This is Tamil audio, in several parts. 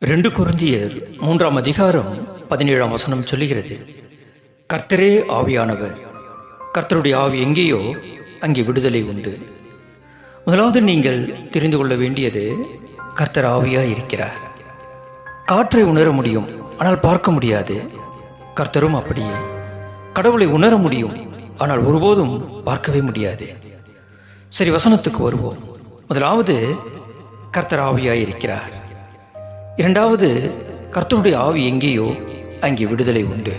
ரெண்டு குருந்தியர் மூன்றாம் அதிகாரம் பதினேழாம் வசனம் சொல்லுகிறது. கர்த்தரே ஆவியானவர் கர்த்தருடைய ஆவி எங்கேயோ அங்கே விடுதலை உண்டு. முதலாவது நீங்கள் தெரிந்து கொள்ள வேண்டியது கர்த்தர் ஆவியாக இருக்கிறார். காற்றை உணர முடியும் ஆனால் பார்க்க முடியாது. கர்த்தரும் அப்படியே. கடவுளை உணர முடியும் ஆனால் ஒருபோதும் பார்க்கவே முடியாது. சரி வசனத்துக்கு வருவோம். முதலாவது கர்த்தர் ஆவியாய் இருக்கிறார். இரண்டாவது கர்த்தருடைய ஆவி எங்கேயோ அங்கே விடுதலை உண்டு.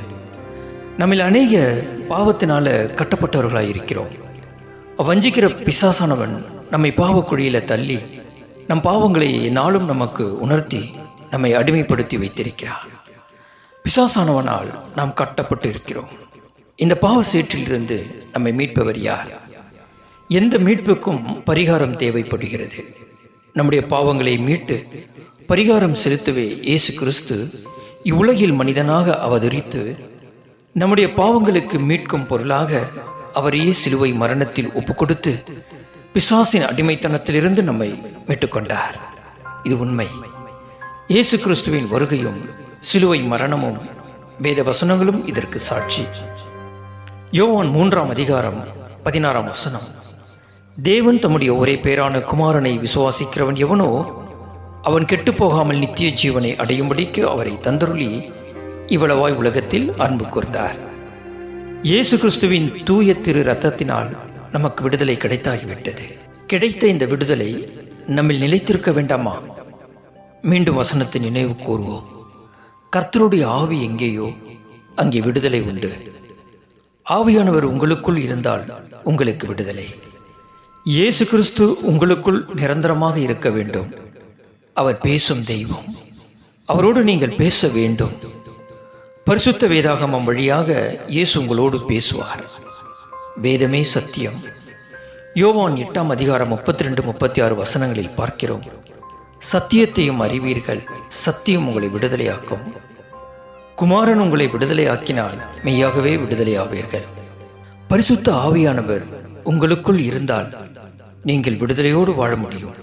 நம்மில் அநேக பாவத்தினால கட்டப்பட்டவர்களாய் இருக்கிறோம். வஞ்சிக்கிற பிசாசானவன் நம்மை பாவக்குழியில தள்ளி நம் பாவங்களை நாளும் நமக்கு உணர்த்தி நம்மை அடிமைப்படுத்தி வைத்திருக்கிறார். பிசாசானவனால் நாம் கட்டப்பட்டு இருக்கிறோம். இந்த பாவ சேற்றிலிருந்து நம்மை மீட்பவர் யார்? எந்த மீட்புக்கும் பரிகாரம் தேவைப்படுகிறது. நம்முடைய பாவங்களை மீட்டு பரிகாரம் செலுத்தவே இயேசு கிறிஸ்து இவ்வுலகில் மனிதனாக அவதரித்து நம்முடைய பாவங்களுக்கு மீட்கும் பொருளாக அவரையே சிலுவை மரணத்தில் ஒப்புக்கொடுத்து பிசாசின் அடிமைத்தனத்திலிருந்து நம்மை பெற்றுக்கொண்டார். இது உண்மை. இயேசு கிறிஸ்துவின் வருகையும் சிலுவை மரணமும் வேத வசனங்களும் இதற்கு சாட்சி. யோவான் மூன்றாம் அதிகாரம் பதினாறாம் வசனம். தேவன் தம்முடைய ஒரே பேரான குமாரனை விசுவாசிக்கிறவன் எவனோ அவன் கெட்டுப்போகாமல் நித்திய ஜீவனை அடையும்படிக்கு அவரை தந்தருளி இவ்வளவாய் உலகத்தில் அன்பு கூர்ந்தார். இயேசு கிறிஸ்துவின் தூய திரு ரத்தத்தினால் நமக்கு விடுதலை கிடைத்தாகிவிட்டது. கிடைத்த இந்த விடுதலை நம்மில் நிலைத்திருக்க வேண்டாமா? மீண்டும் வசனத்தை நினைவு கூறுவோம் கர்த்தருடைய ஆவி எங்கேயோ அங்கே விடுதலை உண்டு. ஆவியானவர் உங்களுக்குள் இருந்தால் உங்களுக்கு விடுதலை. இயேசு கிறிஸ்து உங்களுக்குள் நிரந்தரமாக இருக்க வேண்டும். அவர் பேசும் தெய்வம். அவரோடு நீங்கள் பேச வேண்டும். பரிசுத்த வேதாகமம் வழியாக இயேசு உங்களோடு பேசுவார். வேதமே சத்தியம். யோவான் எட்டாம் அதிகாரம் முப்பத்தி ரெண்டு முப்பத்தி ஆறு வசனங்களில் பார்க்கிறோம். சத்தியத்தையும் அறிவீர்கள் சத்தியம் உங்களை விடுதலையாக்கும். குமாரன் உங்களை விடுதலையாக்கினால் மெய்யாகவே விடுதலையாவீர்கள். பரிசுத்த ஆவியானவர் உங்களுக்குள் இருந்தால் நீங்கள் விடுதலையோடு வாழ முடியும்.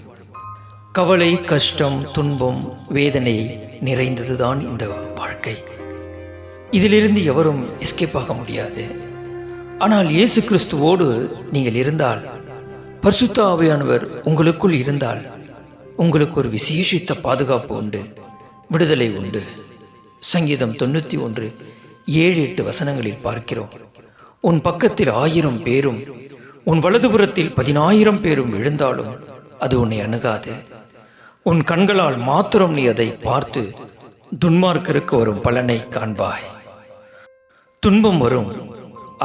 கவலை கஷ்டம் துன்பம் வேதனை நிறைந்ததுதான் இந்த வாழ்க்கை. இதிலிருந்து எவரும் எஸ்கேப் ஆக முடியாது. ஆனால் இயேசு கிறிஸ்துவோடு நீங்கள் இருந்தால் பரிசுத்த ஆவியானவர் உங்களுக்குள் இருந்தால் உங்களுக்கு ஒரு விசேஷித்த பாதுகாப்பு உண்டு விடுதலை உண்டு. சங்கீதம் தொண்ணூற்றி ஒன்று ஏழு எட்டு வசனங்களில் பார்க்கிறோம். உன் பக்கத்தில் ஆயிரம் பேரும் உன் வலதுபுறத்தில் பதினாயிரம் பேரும் விழுந்தாலும் அது உன்னை அணுகாது. உன் கண்களால் மாத்திரம் நீ அதை பார்த்து துன்மார்க்கருக்கு வரும் பலனை காண்பாய். துன்பம் வரும்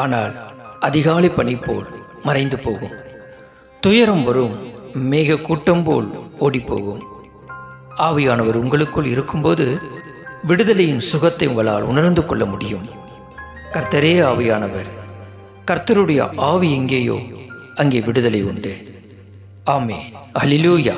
ஆனால் அதிகாலை பணி போல் மறைந்து போகும். துயரம் வரும் மேக கூட்டம் போல் ஓடிப்போகும். ஆவியானவர் உங்களுக்குள் இருக்கும்போது விடுதலையின் சுகத்தை உங்களால் உணர்ந்து கொள்ள முடியும். கர்த்தரே ஆவியானவர் கர்த்தருடைய ஆவி எங்கேயோ அங்கே விடுதலை உண்டு. ஆமே அலிலூயா